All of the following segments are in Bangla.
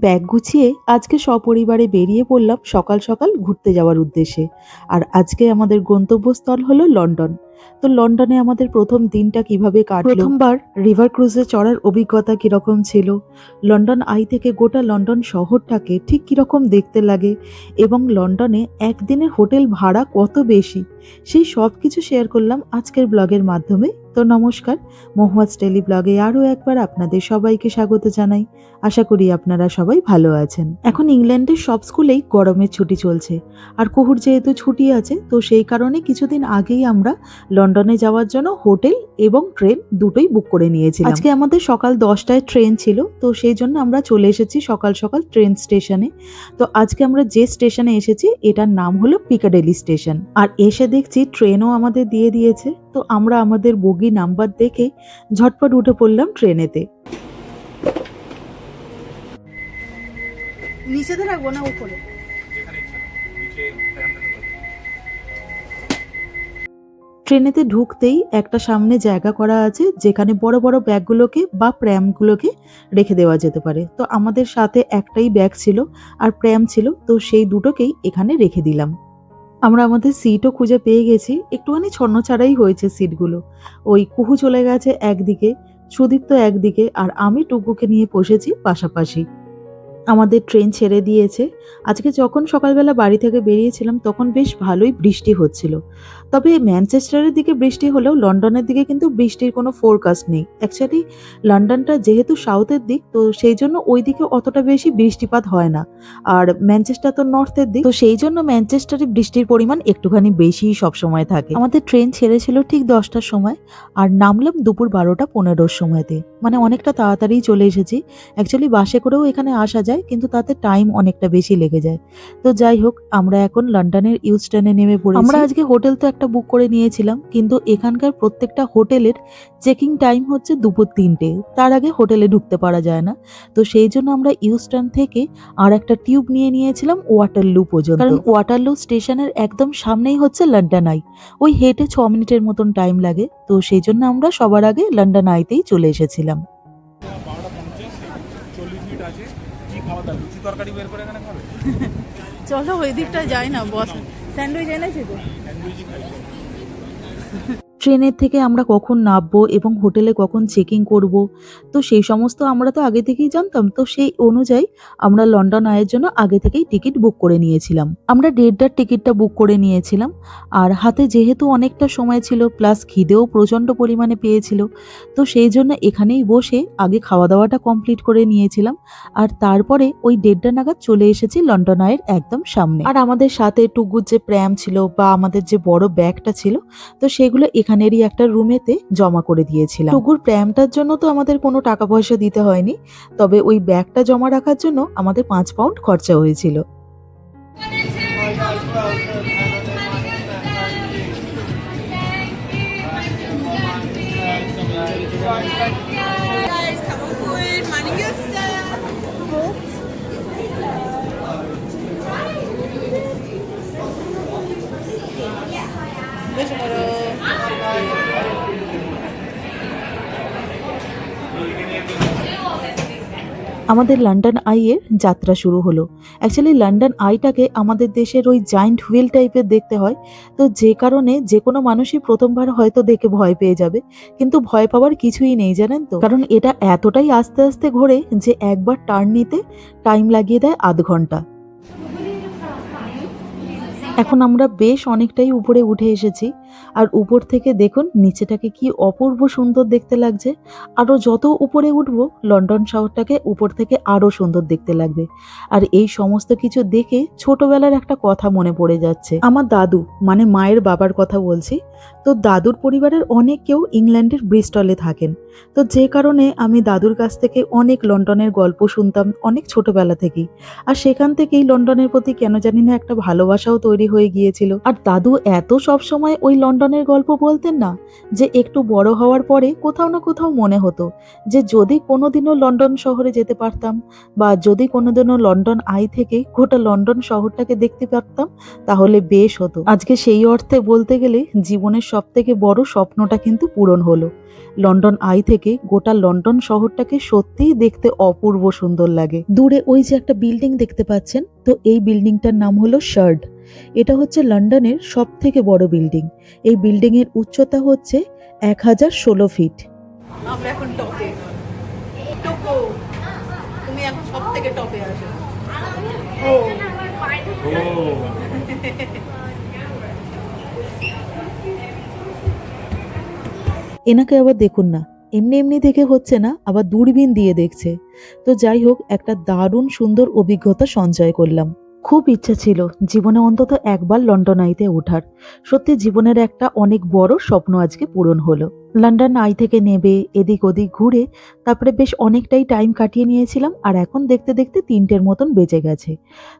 ব্যাগ গুছিয়ে আজকে সপরিবারে বেরিয়ে পড়লাম সকাল সকাল ঘুরতে যাওয়ার উদ্দেশ্যে। আর আজকে আমাদের গন্তব্যস্থল হলো লন্ডন। তো লন্ডনে আমাদের প্রথম দিনটা কীভাবে কাটলো? প্রথমবার রিভার ক্রুজে চড়ার অভিজ্ঞতা কীরকম ছিল? লন্ডন আই থেকে গোটা লন্ডন শহরটাকে ঠিক কীরকম দেখতে লাগে? এবং লন্ডনে একদিনের হোটেল ভাড়া কত বেশি? সেই সব কিছু শেয়ার করলাম আজকের ব্লগের মাধ্যমে। তো নমস্কার, মহুয়াজ টেলি ব্লগে আরও একবার আপনাদের সবাইকে স্বাগত জানাই। আশা করি আপনারা সবাই ভালো আছেন। এখন ইংল্যান্ডের সব স্কুলেই গরমের ছুটি চলছে। আর কুহুর যেহেতু ছুটি আছে, তো সেই কারণে কিছুদিন আগেই আমরা লন্ডনে যাওয়ার জন্য হোটেল এবং ট্রেন দুটোই বুক করে নিয়েছিলাম। আজকে আমাদের সকাল দশটায় ট্রেন ছিল তো সেই জন্য আমরা চলে এসেছি সকাল সকাল ট্রেন স্টেশনে। তো আজকে আমরা যে স্টেশনে এসেছি এটার নাম হলো পিকাডেলি স্টেশন। আর এসে দেখছি ট্রেনও আমাদের দিয়ে দিয়েছে তো আমরা আমাদের বগি নাম্বার দেখে ঝটপট উঠে পড়লাম ট্রেনেতে। নিচেতে রাখব না উপরে? ট্রেনেতে ঢুকতেই একটা সামনে জায়গা করা আছে, যেখানে বড় বড় ব্যাগগুলোকে বা প্র্যামগুলোকে রেখে দেওয়া যেতে পারে। তো আমাদের সাথে একটাই ব্যাগ ছিল আর প্র্যাম ছিল, তো সেই দুটোকেই এখানে রেখে দিলাম। আমরা আমাদের সিটও খুঁজে পেয়ে গেছি। একটুখানি ছন্নছাড়াই হয়েছে সিটগুলো। ওই কুহু চলে গেছে একদিকে, সুদীপ্ত একদিকে, আর আমি টুকুকে নিয়ে বসেছি পাশাপাশি। আমাদের ট্রেন ছেড়ে দিয়েছে। আজকে যখন সকালবেলা বাড়ি থেকে বেরিয়েছিলাম, তখন বেশ ভালোই বৃষ্টি হচ্ছিল। তবে ম্যানচেস্টারের দিকে বৃষ্টি হলেও লন্ডনের দিকে কিন্তু বৃষ্টির কোনো ফোরকাস্ট নেই। অ্যাকচুয়ালি লন্ডনটা যেহেতু সাউথের দিক, তো সেই জন্য ওই দিকে অতটা বেশি বৃষ্টিপাত হয় না। আর ম্যানচেস্টার তো নর্থের দিক, তো সেই জন্য ম্যানচেস্টারে বৃষ্টির পরিমাণ একটুখানি বেশি সব সময় থাকে। আমাদের ট্রেন ছেড়েছিল ঠিক দশটার সময়, আর নামলাম দুপুর বারোটা পনেরোর সময়তে। মানে অনেকটা তাড়াতাড়ি চলে এসেছি। অ্যাকচুয়ালি বাসে করেও এখানে আসা যায়, কিন্তু তাতে টাইম অনেকটা বেশি লেগে যায়। তো যাই হোক, আমরা এখন লন্ডনের ইউস্টনে নেমে পড়ি আমরা আজকে হোটেল তো একটা বুক করে নিয়েছিলাম কিন্তু এখানকার প্রত্যেকটা হোটেলের চেকিং টাইম হচ্ছে দুপুর তিনটে। তার আগে হোটেলে ঢুকতে পারা যায় না। তো সেই জন্য আমরা ইউস্টার্ন থেকে আর একটা টিউব নিয়ে নিয়েছিলাম ওয়াটারলু পর্যন্ত। কারণ ওয়াটারলু স্টেশনের একদম সামনেই হচ্ছে লন্ডন আই ওই হেঁটে ছ মিনিটের মতন টাইম লাগে। তো সেই জন্য আমরা সবার আগে লন্ডন আইতেই চলে এসেছিলাম। চলো ওই দিকটা যাই না বস। सँडविच आहे ना सिद्धू ট্রেনের থেকে আমরা কখন নামবো এবং হোটেলে কখন চেকিং করব? তো সেই সমস্ত আমরা তো আগে থেকেই জানতাম। তো সেই অনুযায়ী আমরা লন্ডন আয়ের জন্য আগে থেকেই টিকিট বুক করে নিয়েছিলাম। আমরা দেড়টার টিকিটটা বুক করে নিয়েছিলাম। আর হাতে যেহেতু অনেকটা সময় ছিল, প্লাস খিদেও প্রচণ্ড পরিমাণে পেয়েছিল, তো সেই জন্য এখানেই বসে আগে খাওয়া দাওয়াটা কমপ্লিট করে নিয়েছিলাম। আর তারপরে ওই দেড়টা নাগাদ চলে এসেছি লন্ডন আয়ের একদম সামনে। আর আমাদের সাথে টুকুর যে প্র্যাম ছিল বা আমাদের যে বড় ব্যাগটা ছিল, তো সেগুলো এখানেরই একটা রুমেতে জমা করে দিয়েছিলাম। টুকুর প্র্যামটার জন্য তো আমাদের কোনো টাকা পয়সা দিতে হয়নি, তবে ওই ব্যাগটা জমা রাখার জন্য আমাদের পাঁচ পাউন্ড খরচা হয়েছিল minding your step. বেশ বড় আমাদের লন্ডন আইয়ের যাত্রা শুরু হলো। অ্যাকচুয়ালি লন্ডন আইটাকে আমাদের দেশের ওই জায়েন্ট হুইল টাইপের দেখতে হয়। তো যে কারণে যে কোনো মানুষই প্রথমবার হয়তো দেখে ভয় পেয়ে যাবে। কিন্তু ভয় পাওয়ার কিছুই নেই, জানেন তো? কারণ এটা এতটাই আস্তে আস্তে ঘোরে যে একবার টার্ন নিতে টাইম লাগিয়ে দেয় আধ ঘণ্টা। এখন আমরা বেশ অনেকটাই উপরে উঠে এসেছি। আর উপর থেকে দেখুন নিচেটাকে কি অপূর্ব সুন্দর দেখতে লাগছে। আরও যত উপরে উঠবো, লন্ডন শহরটাকে উপর থেকে আরও সুন্দর দেখতে লাগবে। আর এই সমস্ত কিছু দেখে ছোটবেলার একটা কথা মনে পড়ে যাচ্ছে। আমার দাদু মানে মায়ের বাবার কথা বলছি, তো দাদুর পরিবারের অনেক কেউ ইংল্যান্ডের ব্রিস্টলে থাকেন। তো যে কারণে আমি দাদুর কাছ থেকে অনেক লন্ডনের গল্প শুনতাম অনেক ছোটবেলা থেকেই। আর সেখান থেকেই লন্ডনের প্রতি কেন জানি না একটা ভালোবাসাও তৈরি হয়ে গিয়েছিল। আর দাদু এত সব সময় ওই লন্ডনের গল্প বলতেন না যে একটু বড় হওয়ার পরে কোথাও না কোথাও মনে হতো যে যদি কোনোদিনও লন্ডন শহরে যেতে পারতাম বা যদি কোনোদিনও লন্ডন আই থেকে গোটা লন্ডন শহরটাকে দেখতে পারতাম, তাহলে বেশ হতো। আজকে সেই অর্থে বলতে গেলে জীবনের সব থেকে বড় স্বপ্নটা কিন্তু পূরণ হলো। লন্ডন আই থেকে গোটা লন্ডন শহরটাকে সত্যিই দেখতে অপূর্ব সুন্দর লাগে। দূরে ওই যে একটা বিল্ডিং দেখতে পাচ্ছেন, তো এই বিল্ডিংটার নাম হলো শার্ড। এটা হচ্ছে লন্ডনের সব থেকে বড় বিল্ডিং। এই বিল্ডিং এর উচ্চতা হচ্ছে এক হাজার ষোলো ফিট। আমরা এখন টপে। তুমি এখন সব থেকে টপে আসো। ও। এনাকে আবার দেখুন না। এমনি এমনি দেখে হচ্ছে না আবার দূরবীন দিয়ে দেখছে। তো যাই হোক একটা দারুণ সুন্দর অভিজ্ঞতা সঞ্চয় করলাম। খুব ইচ্ছা ছিল জীবনে অন্তত একবার লন্ডন আইতে ওঠার। সত্যি জীবনের একটা অনেক বড় স্বপ্ন আজকে পূরণ হলো। লন্ডন আই থেকে নেবে, এদিক ওদিক ঘুরে, তারপরে বেশ অনেকটাই টাইম কাটিয়ে নিয়েছিলাম আর এখন দেখতে দেখতে তিনটের মতন বেজে গেছে।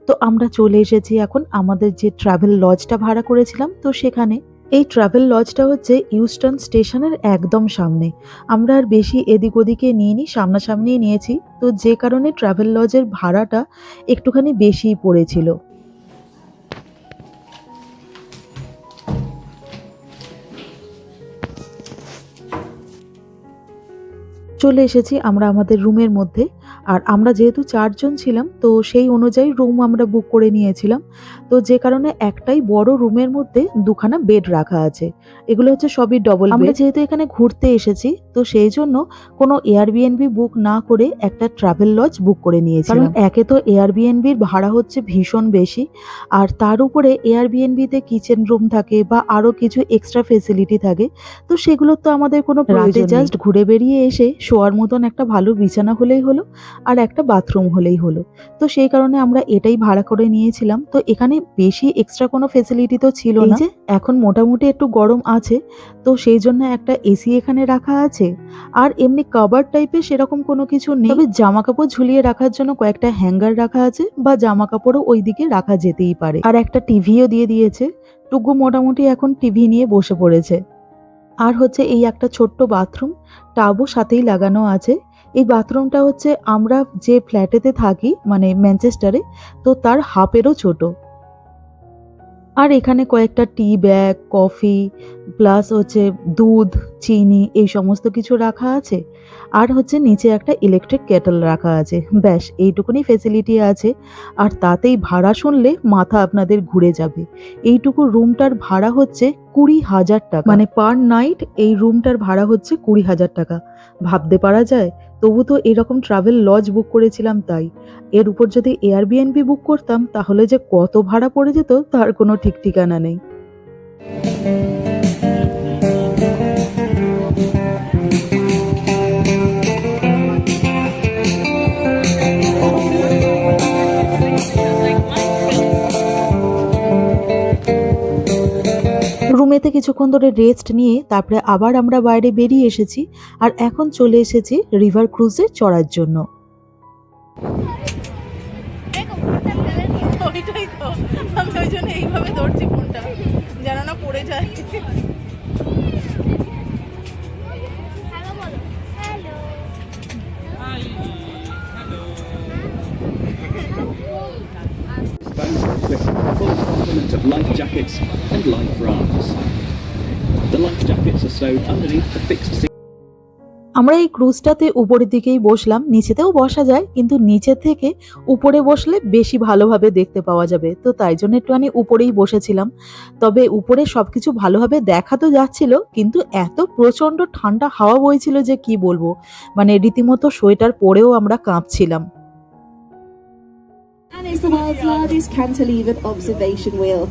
তো আমরা চলে এসেছি এখন আমাদের যে ট্রাভেল লজটা ভাড়া করেছিলাম, তো সেখানে এই ট্রাভেল লজটা হচ্ছে ইউস্টন স্টেশনের একদম সামনে। আমরা আর বেশি এদিক ওদিকে নিইনি, সামনাসামনিই নিয়েছি। তো যে কারণে ট্রাভেল লজের ভাড়াটা একটুখানি বেশিই পড়েছিল। চলে এসেছি আমরা আমাদের রুমের মধ্যে। আর আমরা যেহেতু চারজন ছিলাম তো সেই অনুযায়ী রুম আমরা বুক করে নিয়েছিলাম। তো যে কারণে একটাই বড় রুমের মধ্যে দুখানা বেড রাখা আছে। এগুলো হচ্ছে সবই ডবল আমরা যেহেতু এখানে ঘুরতে এসেছি তো সেই জন্য কোনো এয়ারবিএনবি বুক না করে একটা ট্রাভেল লজ বুক করে নিয়েছি কারণ একে তো এয়ারবিএনবির ভাড়া হচ্ছে ভীষণ বেশি আর তার উপরে এয়ারবিএনবিতে কিচেন রুম থাকে বা আরও কিছু এক্সট্রা ফেসিলিটি থাকে তো সেগুলোর তো আমাদের কোনো রাতে জাস্ট ঘুরে বেরিয়ে এসে শোয়ার মতন একটা ভালো বিছানা হলেই হলো আর একটা বাথরুম হলেই হলো। তো সেই কারণে আমরা এটাই ভাড়া করে নিয়েছিলাম। তো এখানে বেশি এক্সট্রা কোনো ফেসিলিটি তো ছিল না। যে? এখন মোটামুটি একটু গরম আছে। তো সেই জন্য একটা এসি এখানে রাখা আছে। আর এমনি কভার টাইপের সেরকম কোনো কিছু নেই। তবে জামা কাপড় ঝুলিয়ে রাখার জন্য কয়েকটা হ্যাঙ্গার রাখা আছে বা জামা কাপড়ও ওইদিকে রাখা যেতেই পারে। আর একটা টিভিও দিয়ে দিয়েছে। টুকু মোটামুটি এখন টিভি নিয়ে বসে পড়েছে। আর হচ্ছে এই একটা ছোট্ট বাথরুম টাবও সাথেই লাগানো আছে। এই বাথরুমটা হচ্ছে আমরা যে ফ্ল্যাটেতে থাকি মানে ম্যানচেস্টারে, তো তার হাফেরও ছোট। আর এখানে কয়েকটা টি ব্যাগ, কফি, প্লাস হচ্ছে দুধ, চিনি, এই সমস্ত কিছু রাখা আছে। আর হচ্ছে নিচে একটা ইলেকট্রিক কেটল রাখা আছে। ব্যাস, এইটুকুনি ফেসিলিটি আছে। আর তাতেই ভাড়া শুনলে মাথা আপনাদের ঘুরে যাবে। এইটুকু রুমটার ভাড়া হচ্ছে কুড়ি হাজার টাকা। মানে পার নাইট এই রুমটার ভাড়া হচ্ছে কুড়ি হাজার টাকা। ভাবতে পারা যায় তবু তো এরকম ট্রাভেল লজ বুক করেছিলাম তাই। এর উপর যদি এয়ারবিএনবি বুক করতাম, তাহলে যে কত ভাড়া পড়ে যেত, তার কোনো ঠিক ঠিকানা নেই। কিছুক্ষণ ধরে রেস্ট নিয়ে তারপরে আবার আমরা বাইরে বেরিয়ে এসেছি আর এখন চলে এসেছি রিভার ক্রুজে চড়ার জন্য। ওইটাই তো। আমি ওই জন্য এইভাবে ধরছি ফোনটা। যেন না পড়ে যায়। with full complement of life jackets and life rafts. The life jackets are underneath the fixed seat. আমরা এই ক্রুজটাতে উপরের দিকেই বসলাম নিচেতেও বসা যায় কিন্তু নিচে থেকে উপরে বসলে বেশি ভালোভাবে দেখতে পাওয়া যাবে তো তাই জন্য একটুখানি উপরেই বসেছিলাম তবে উপরে সবকিছু ভালোভাবে দেখা তো যাচ্ছিল কিন্তু এত প্রচণ্ড ঠান্ডা হাওয়া বইছিল যে কি বলব মানে রীতিমতো সোয়েটার পরেও আমরা কাঁপছিলাম And is the world's largest cantilevered observation wheel.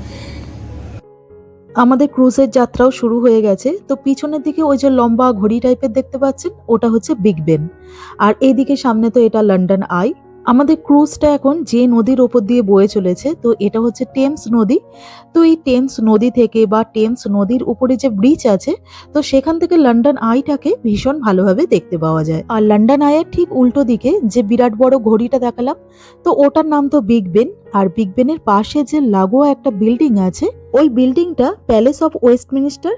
আমাদের ক্রুজের যাত্রাও শুরু হয়ে গেছে। তো পিছনের দিকে ওই যে লম্বা ঘড়ি টাইপের দেখতে পাচ্ছেন, ওটা হচ্ছে বিগ বেন আর এইদিকে সামনে তো এটা লন্ডন আই আমাদের ক্রুজটা এখন যে নদীর ওপর দিয়ে বয়ে চলেছে, তো এটা হচ্ছে টেমস নদী। তো এই টেমস নদী থেকে বা টেমস নদীর উপরে যে ব্রিজ আছে, তো সেখান থেকে লন্ডন আইটাকে ভীষণ ভালোভাবে দেখতে পাওয়া যায়। আর লন্ডন আইয়ের ঠিক উল্টো দিকে যে বিরাট বড় ঘড়িটা দেখালাম, তো ওটার নাম তো বিগ বেন। আর বিগ বেনের পাশে যে লাগোয়া একটা বিল্ডিং আছে, ওই বিল্ডিংটা প্যালেস অফ ওয়েস্টমিনিস্টার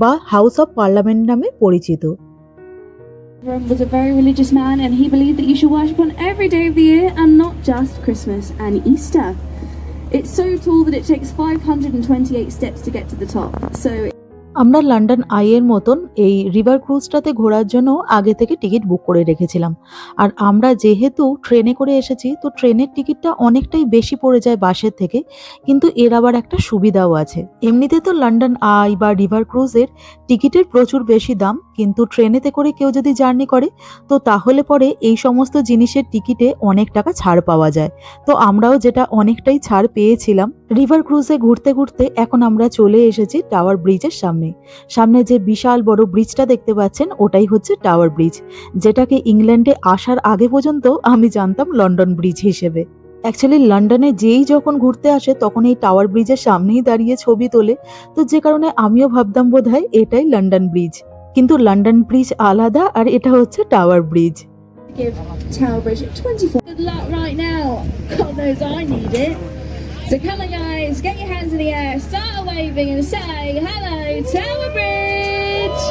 বা হাউস অফ পার্লামেন্ট নামে পরিচিত। Rome was a very religious man and he believed that you should worship on every day of the year and not just Christmas and Easter. It's so tall that it takes 528 steps to get to the top. So আমরা লন্ডন আইয়ের মতন এই রিভার ক্রুজটাতে ঘোরার জন্য আগে থেকে টিকিট বুক করে রেখেছিলাম আর আমরা যেহেতু ট্রেনে করে এসেছি তো ট্রেনের টিকিটটা অনেকটাই বেশি পড়ে যায় বাসের থেকে কিন্তু এর আবার একটা সুবিধাও আছে এমনিতে তো লন্ডন আই বা রিভার ক্রুজের টিকিটের প্রচুর বেশি দাম কিন্তু ট্রেনেতে করে কেউ যদি জার্নি করে, তো তাহলে পরে এই সমস্ত জিনিসের টিকিটে অনেক টাকা ছাড় পাওয়া যায়। তো আমরাও যেটা অনেকটাই ছাড় পেয়েছিলাম, রিভার ক্রুজে ঘুরতে ঘুরতে এখন আমরা চলে এসেছি টাওয়ার ব্রিজের সামনে। সামনে যে বিশাল বড় ব্রিজটা দেখতে পাচ্ছেন, ওটাই হচ্ছে টাওয়ার ব্রিজ, যেটাকে ইংল্যান্ডে আসার আগে পর্যন্ত আমি জানতাম লন্ডন ব্রিজ হিসেবে। অ্যাকচুয়ালি লন্ডনে যেই যখন ঘুরতে আসে, তখন এই টাওয়ার ব্রিজের সামনেই দাঁড়িয়ে ছবি তোলে। তো যে কারণে আমিও ভাবতাম বোধ হয় এটাই লন্ডন ব্রিজ। কিন্তু লন্ডন ব্রিজ আলাদা আর এটা হচ্ছে Tower Bridge give Tower Bridge 24. Good luck right now. God knows I need it. So come on guys, get your hands in the air, start waving and say hello Tower Bridge!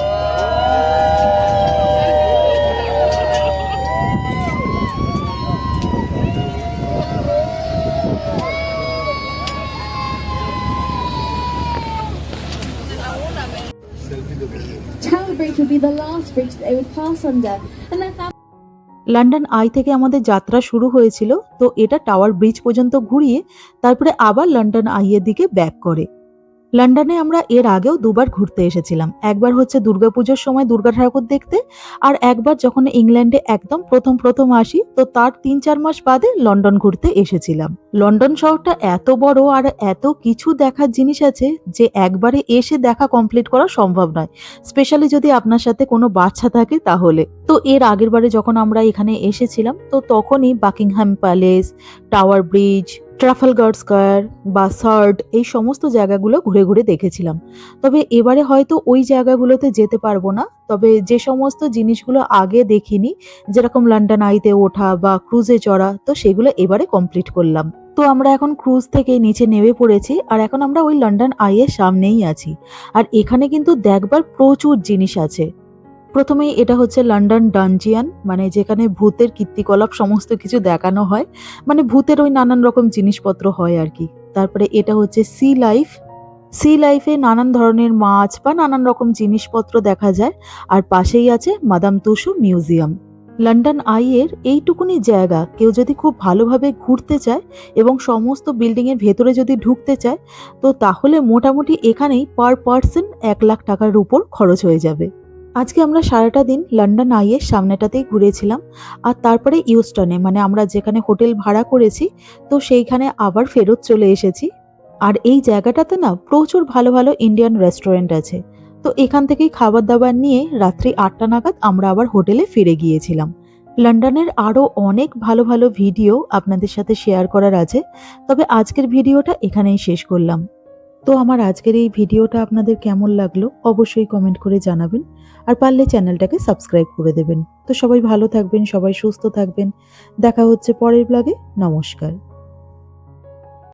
London eye থেকে আমাদের যাত্রা শুরু হয়েছিল, তো এটা টাওয়ার ব্রিজ পর্যন্ত ঘুরিয়ে তারপরে আবার লন্ডন আই এর দিকে ব্যাক করে। লন্ডনে আমরা এর আগেও দুবার ঘুরতে এসেছিলাম। একবার হচ্ছে দুর্গাপুজোর সময় দুর্গা ঠাকুর দেখতে আর একবার যখন ইংল্যান্ডে একদম প্রথম প্রথম আসি, তো তার তিন চার মাস বাদে লন্ডন ঘুরতে এসেছিলাম। লন্ডন শহরটা এত বড় আর এত কিছু দেখার জিনিস আছে যে একবারে এসে দেখা কমপ্লিট করা সম্ভব নয়। স্পেশালি যদি আপনার সাথে কোনো বাচ্চা থাকে তাহলে। তো এর আগের বারে যখন আমরা এখানে এসেছিলাম, তো তখনই Buckingham palace, tower bridge Trafalgar square বা সার্ড এই সমস্ত জায়গাগুলো ঘুরে ঘুরে দেখেছিলাম। তবে এবারে হয়তো ওই জায়গাগুলোতে যেতে পারব না। তবে যে সমস্ত জিনিসগুলো আগে দেখিনি, যেরকম লন্ডন আইতে ওঠা বা ক্রুজে চড়া, তো সেগুলো এবারে কমপ্লিট করলাম। তো আমরা এখন ক্রুজ থেকে নিচে নেমে পড়েছি, আর এখন আমরা ওই লন্ডন আইয়ের সামনেই আছি। আর এখানে কিন্তু দেখবার প্রচুর জিনিস আছে। প্রথমেই এটা হচ্ছে লন্ডন ডানজিয়ান মানে যেখানে ভূতের কীর্তিকলাপ সমস্ত কিছু দেখানো হয়। মানে ভূতের ওই নানান রকম জিনিসপত্র হয় আর কি। তারপরে এটা হচ্ছে সি লাইফ সি লাইফে নানান ধরনের মাছ বা নানান রকম জিনিসপত্র দেখা যায়। আর পাশেই আছে মাদাম তুসু মিউজিয়াম লন্ডন আইয়ের এইটুকুনি জায়গা, কেউ যদি খুব ভালোভাবে ঘুরতে চায় এবং সমস্ত বিল্ডিংয়ের ভেতরে যদি ঢুকতে চায়, তো তাহলে মোটামুটি এখানেই পার পার্সন এক লাখ টাকার উপর খরচ হয়ে যাবে। আজকে আমরা সারাটা দিন লন্ডন আইয়ের সামনেটাতেই ঘুরেছিলাম আর তারপরে ইউস্টনে মানে আমরা যেখানে হোটেল ভাড়া করেছি, তো সেইখানে আবার ফেরত চলে এসেছি। আর এই জায়গাটাতে না প্রচুর ভালো ভালো ইন্ডিয়ান রেস্টুরেন্ট আছে। তো এখান থেকেই খাবার দাবার নিয়ে রাত্রি আটটা নাগাদ আমরা আবার হোটেলে ফিরে গিয়েছিলাম। লন্ডনের আরও অনেক ভালো ভালো ভিডিও আপনাদের সাথে শেয়ার করার আছে, তবে আজকের ভিডিওটা এখানেই শেষ করলাম। তো আমার আজকের এই ভিডিওটা আপনাদের কেমন লাগল অবশ্যই কমেন্ট করে জানাবেন। আর পারলে চ্যানেলটাকে সাবস্ক্রাইব করে দেবেন। তো সবাই ভালো থাকবেন, সবাই সুস্থ থাকবেন। দেখা হচ্ছে পরের ব্লগে নমস্কার।